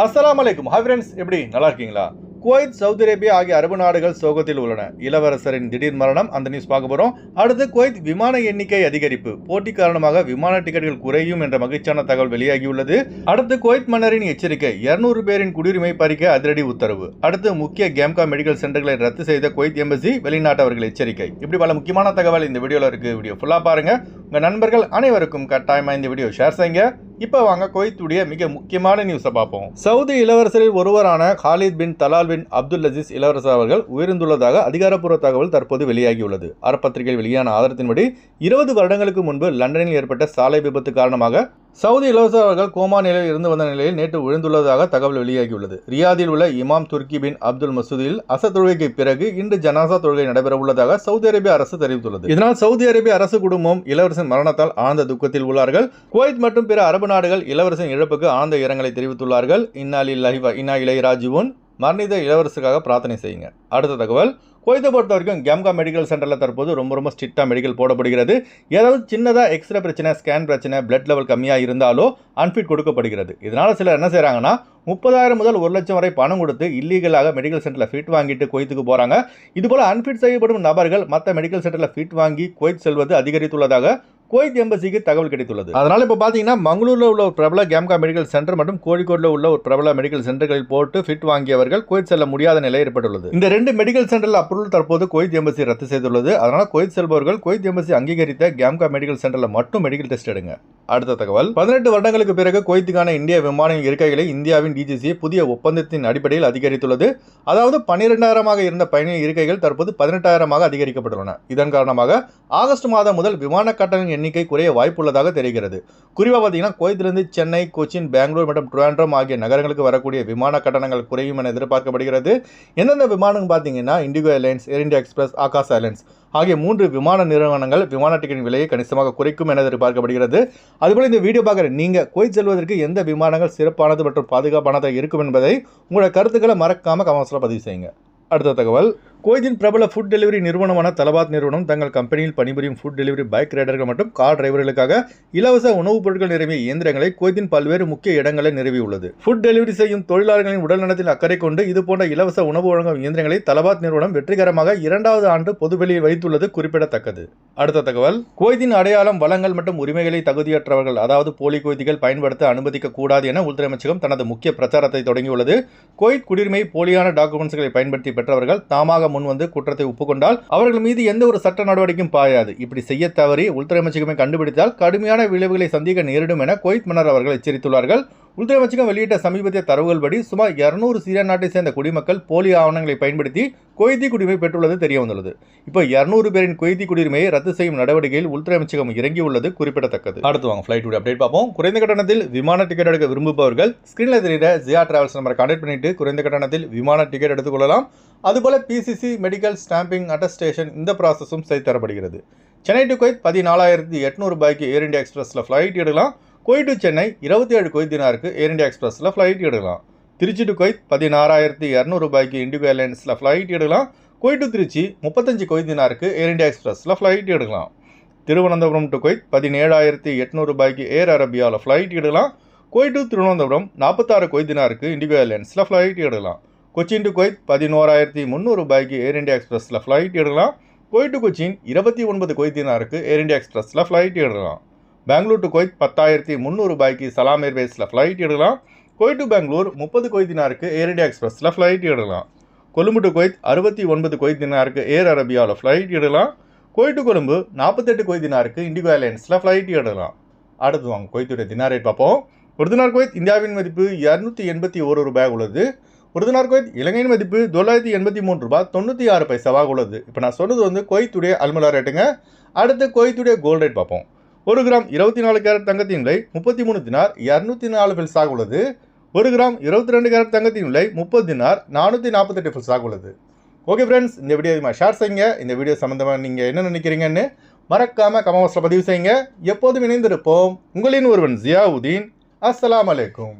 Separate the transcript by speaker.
Speaker 1: அஸ்லாம் வலைக்கும் hi friends எப்படி? நல்லா இருக்கீங்களா? குவைத் சவுதி அரேபியா ஆகிய அரபு நாடுகள் சோகத்தில் உள்ளன. இளவரசரின் திடீர் மரணம் அந்த நியூஸ் பார்க்க போறோம். அடுத்து குவைத் விமான எண்ணிக்கை அதிகரிப்பு. போட்டி காரணமாக விமான டிக்கெட்டுகள் குறையும் என்ற மகிழ்ச்சியான தகவல் வெளியாகியுள்ளது. அடுத்து குவைத் மன்னரின் எச்சரிக்கை 200 பேரின் குடியுரிமை பறிக்க அதிரடி உத்தரவு. அடுத்து முக்கிய கேம்கா மெடிக்கல் சென்டர்களை ரத்து செய்த குவைத் எம்பசி வெளிநாட்டவர்கள் எச்சரிக்கை. இப்படி பல முக்கியமான தகவல் இந்த வீடியோல இருக்கு. வீடியோ ஃபுல்லா பாருங்க. உங்க நண்பர்கள் அனைவருக்கும் கட்டாயமா இந்த வீடியோ ஷேர் செய்யுங்க. இப்போ வாங்க குவைத்துடைய மிக முக்கியமான நியூஸை பார்ப்போம். சவுதி இளவரசரில் ஒருவரான Khalid bin Talal bin Abdul Aziz இளவரசர் அவர்கள் உயிரிழந்துள்ளதாக அதிகாரப்பூர்வ தகவல் தற்போது வெளியாகியுள்ளது. அறப்பத்திரிகையில் வெளியான ஆதாரத்தின்படி இருபது வருடங்களுக்கு முன்பு லண்டனில் ஏற்பட்ட சாலை விபத்து காரணமாக சவுதி இளவரச அவர்கள் கோமா நிலையில் இருந்து வந்த நிலையில் நேற்று விழுந்துள்ளதாக தகவல் வெளியாகியுள்ளது. ரியாதில் உள்ள இமாம் துர்கி பின் அப்துல் மசூதியில் அச தொழுகைக்கு பிறகு இன்று ஜனாசா தொழுகை நடைபெற உள்ளதாக சவுதி அரேபிய அரசு தெரிவித்துள்ளது. இதனால் சவுதி அரேபிய அரசு குடும்பம் இளவரசன் மரணத்தால் ஆழ்ந்த துக்கத்தில் உள்ளார்கள். குவைத் மற்றும் பிற அரபு நாடுகள் இளவரசன் இழப்புக்கு ஆழ்ந்த இரங்கலை தெரிவித்துள்ளார்கள். இன்னாலி லஹிவா இன்னா இளையராஜுவன் மரணித இளவரசுக்காக பிரார்த்தனை செய்யுங்க. அடுத்த தகவல் கோயத்தை பொறுத்த வரைக்கும் கேம்கா மெடிக்கல் சென்டரில் தற்போது ரொம்ப ரொம்ப ஸ்ட்ரிக்டாக மெடிக்கல் போடப்படுகிறது. ஏதாவது சின்னதாக எக்ஸ்ரே பிரச்சனை ஸ்கேன் பிரச்சனை பிளட் லெவல் கம்மியாக இருந்தாலோ அன்ஃபிட் கொடுக்கப்படுகிறது. இதனால் சிலர் என்ன செய்கிறாங்கன்னா முப்பதாயிரம் முதல் ஒரு லட்சம் வரை பணம் கொடுத்து இல்லீகலாக மெடிக்கல் சென்டரில் ஃபிட் வாங்கிட்டு குவைத்துக்கு போகிறாங்க இதுபோல் அன்ஃபிட் செய்யப்படும் நபர்கள் மற்ற மெடிக்கல் சென்டரில் ஃபிட் வாங்கி குவைத் செல்வது அதிகரித்துள்ளதாக குவைத் எம்பசிக்கு தகவல் கிடைத்துள்ளது. அதனால் இப்போ பார்த்தீங்கன்னா மங்களூரில் உள்ள ஒரு பிரபல கேம்கா மெடிக்கல் சென்டர் மற்றும் கோழிக்கோடில் உள்ள ஒரு பிரபல மெடிக்கல் சென்டர்களில் போட்டு ஃபிட் வாங்கியவர்கள் குவைத் செல்ல முடியாத நிலை ஏற்பட்டுள்ளது. இந்த ரெண்டு மெடிக்கல் சென்டரில் அப்ரூவல் தற்போது குவைத் எம்பசி ரத்து செய்துள்ளது. அதனால் குவைத் செல்பவர்கள் குவைத் எம்பசி அங்கீகரித்த கேம்கா மெடிக்கல் சென்டரில் மட்டும் மெடிக்கல் டெஸ்ட் எடுங்க. அடுத்த தகவல். பதினெட்டு வருடங்களுக்கு பிறகு குவைத்துக்கான இந்திய விமான இருக்கைகளை இந்தியாவின் டிஜிசி புதிய ஒப்பந்தத்தின் அடிப்படையில் அதிகரித்துள்ளது. அதாவது பன்னிரெண்டாயிரமாக இருந்த பயணி இருக்கைகள் தற்போது பதினெட்டாயிரமாக அதிகரிக்கப்பட்டுள்ளன. இதன் காரணமாக ஆகஸ்ட் மாதம் முதல் விமான கட்டண எண்ணிக்கை குறைய வாய்ப்புள்ளதாக தெரிகிறது. குறிப்பாக பார்த்தீங்கன்னா குவைத்திலிருந்து சென்னை கொச்சின் பெங்களூர் மற்றும் ட்ரிவாண்ட்ரம் ஆகிய நகரங்களுக்கு வரக்கூடிய விமான கட்டணங்கள் குறையும் என எதிர்பார்க்கப்படுகிறது. எந்தெந்த விமானம் பார்த்தீங்கன்னா இண்டிகோ ஏர்லைன்ஸ் ஏர் இந்தியா எக்ஸ்பிரஸ் ஆகாஷ் ஏர்லைன்ஸ் ஆகிய மூன்று விமான நிறுவனங்கள் விமான டிக்கெட்டின் விலையை கணிசமாக குறைக்கும் என எதிர்பார்க்கப்படுகிறது. அதுபோல் இந்த வீடியோ பார்க்குற நீங்கள் குவைத் செல்வதற்கு எந்த விமானங்கள் சிறப்பானது மற்றும் பாதுகாப்பானதாக இருக்கும் என்பதை உங்களோட கருத்துக்களை மறக்காமல் கமெண்ட்ஸில் பதிவு செய்யுங்க. அடுத்த தகவல். கோய்தின் பிரபல ஃபுட் டெலிவரி நிறுவனமான தலபாத் நிறுவனம் தங்கள் கம்பெனியில் பணிபுரியும் ஃபுட் டெலிவரி பைக் ரைடர்கள் மற்றும் கார் டிரைவர்களுக்காக இலவச உணவுப் பொருட்கள் நிரம்பிய இயந்திரங்களை கோய்தின் பல்வேறு முக்கிய இடங்களில் நிறுவியுள்ளது. ஃபுட் டெலிவரி செய்யும் தொழிலாளர்களின் உடல் நலத்தில் அக்கறை கொண்டு இதுபோன்ற இலவச உணவு வழங்கும் இயந்திரங்களை தலபாத் நிறுவனம் வெற்றிகரமாக இரண்டாவது ஆண்டு பொதுவெளியில் வைத்துள்ளது குறிப்பிடத்தக்கது. அடுத்த தகவல் கோய்தின் அடையாளம் வளங்கள் மற்றும் உரிமைகளை தகுதியற்றவர்கள் அதாவது போலி குவைத்திகள் பயன்படுத்த அனுமதிக்க கூடாது என உள்துறை அமைச்சகம் தனது முக்கிய பிரச்சாரத்தை தொடங்கியுள்ளது. குவைத் குடியுரிமை போலியான டாக்குமெண்ட்ஸ்களை பயன்படுத்தி பெற்றவர்கள் தாமாக முன் வந்து குற்றத்தை ஒப்புக்கொண்டால் அவர்கள் மீது எந்த ஒரு சட்ட நடவடிக்கையும் பாயாது. இப்படி செய்ய தவறி உள்துறை அமைச்சகமே கண்டுபிடித்தால் கடுமையான விளைவுகளை சந்திக்க நேரிடும் என கோயத் மன்னர் அவர்கள் எச்சரித்துள்ளார்கள். உள்துறை அமைச்சகம் வெளியிட்ட சமீபத்திய தரவுகள் படி சுமார் இருநூறு சீரிய நாட்டை சேர்ந்த குடிமக்கள் போலி ஆவணங்களை பயன்படுத்தி கொய்தி குடியுரிமை பெற்றுள்ளது தெரிய வந்துள்ளது இப்போ இருநூறு பேரின் கொய்தி குடியுரிமையை ரத்து செய்யும் நடவடிக்கையில் உள்துறை அமைச்சகம் இறங்கியுள்ளது குறிப்பிடத்தக்கது. அடுத்து வாங்க ஃபிளைட் அப்டேட் பார்ப்போம். குறைந்த கட்டணத்தில் விமான டிக்கெட் எடுக்க விரும்புபவர்கள் ஸ்கிரீனில் தெரிகிற ஜியா டிராவல்ஸ் நம்பரை கான்டாக்ட் பண்ணிட்டு குறைந்த கட்டணத்தில் விமான டிக்கெட் எடுத்துக்கொள்ளலாம் அதுபோல் பிசிசி மெடிக்கல் ஸ்டாம்பிங் அட்டஸ்டேஷன் இந்த ப்ராசஸும் செய்து தரப்படுகிறது. சென்னை டு கொய்த் பதினாலாயிரத்தி எட்நூறு ரூபாய்க்கு ஏர் இந்தியா எக்ஸ்பிரஸில் ஃப்ளைட் எடுக்கலாம். கொய் டு சென்னை இருபத்தி ஏழு கொய்த் தினாருக்கு ஏர் இண்டியா எக்ஸ்பிரஸில் ஃப்ளைட் எடுக்கலாம். திருச்சி டு கொய்த் பதினாறாயிரத்தி இரநூறு ரூபாய்க்கு இண்டிகோ ஏர்லைன்ஸில் ஃப்ளைட் எடுக்கலாம். கொய் டு திருச்சி முப்பத்தஞ்சு கொய்த் தினாருக்கு ஏர் இண்டியா எக்ஸ்பிரஸில் ஃப்ளைட் எடுக்கலாம். திருவனந்தபுரம் டு கொய்த் பதினேழாயிரத்தி எட்நூறு ரூபாய்க்கு ஏர் அரபியாவில் ஃப்ளைட் எடுக்கலாம். கொய் டு திருவனந்தபுரம் நாற்பத்தாறு கொய்த் தினாருக்கு இண்டிகோ ஏர்லைன்ஸில் ஃப்ளைட் எடுக்கலாம். கொச்சின் டு கொய்த் பதினோராயிரத்தி முந்நூறு ரூபாய்க்கு ஏர் இந்தியா எக்ஸ்பிரஸில் ஃப்ளைட் எடுக்கலாம். கொய் டு கொச்சின் இருபத்தி ஒன்பது கொய்தினாருக்கு ஏர் இண்டியா எக்ஸ்பிரஸில் ஃப்ளைட் எடுக்கலாம். பெங்களூர் டு கொய்த் பத்தாயிரத்தி முந்நூறு ரூபாய்க்கு சலாம் ஏர்வேஸில் ஃப்ளைட் எடுக்கலாம். கொய் டு பெங்களூர் முப்பது கொய்தினாருக்கு ஏர் இந்தியா எக்ஸ்பிரஸில் ஃப்ளைட் எடுக்கலாம். கொழும்பு டு கொய்த் அறுபத்தி ஒன்பது கொய்தினாருக்கு ஏர் அரபியாவில் ஃப்ளைட் எடுக்கலாம். கொய் டு கொழும்பு நாற்பத்தெட்டு கொய்தினாருக்கு இண்டிகோ ஏர்லைன்ஸில் ஃப்ளைட் எடுக்கலாம். அடுத்து வாங்க கொய்த்துடைய தினார் ரேட் பார்ப்போம். ஒரு தினார் கொய்த் இந்தியாவின் மதிப்பு இரநூத்தி எண்பத்தி ஒரு ரூபாய் உள்ளது. ஒரு தினார் இலங்கையின் மதிப்பு தொள்ளாயிரத்தி எண்பத்தி மூன்று ரூபாய் தொண்ணூற்றி ஆறு பைசாவாக உள்ளது. இப்போ நான் சொன்னது வந்து கொய்த்துடைய அல்மலா ரேட்டுங்க அடுத்து கொய்த்துடைய கோல்ட் ரேட் பார்ப்போம். ஒரு கிராம் இருபத்தி நாலு கேரட் தங்கத்தின் விலை முப்பத்தி மூணு தினார் இரநூத்தி நாலு பில்ஸாக உள்ளது. ஒரு கிராம் இருபத்தி ரெண்டு கேரட் தங்கத்தின் விலை முப்பது தினார் நானூற்றி நாற்பத்தெட்டு பில்ஸாக உள்ளது. ஓகே ஃப்ரெண்ட்ஸ் இந்த வீடியோ அதிகமாக ஷேர் செய்யுங்க. இந்த வீடியோ சம்மந்தமாக நீங்கள் என்ன நினைக்கிறீங்கன்னு மறக்காமல் கமெண்ட்ஸில் பதிவு செய்யுங்க. எப்போதும் இணைந்திருப்போம். உங்களின் ஒருவன் ஜியாவுதீன். அஸ்லாம் அலைக்கும்.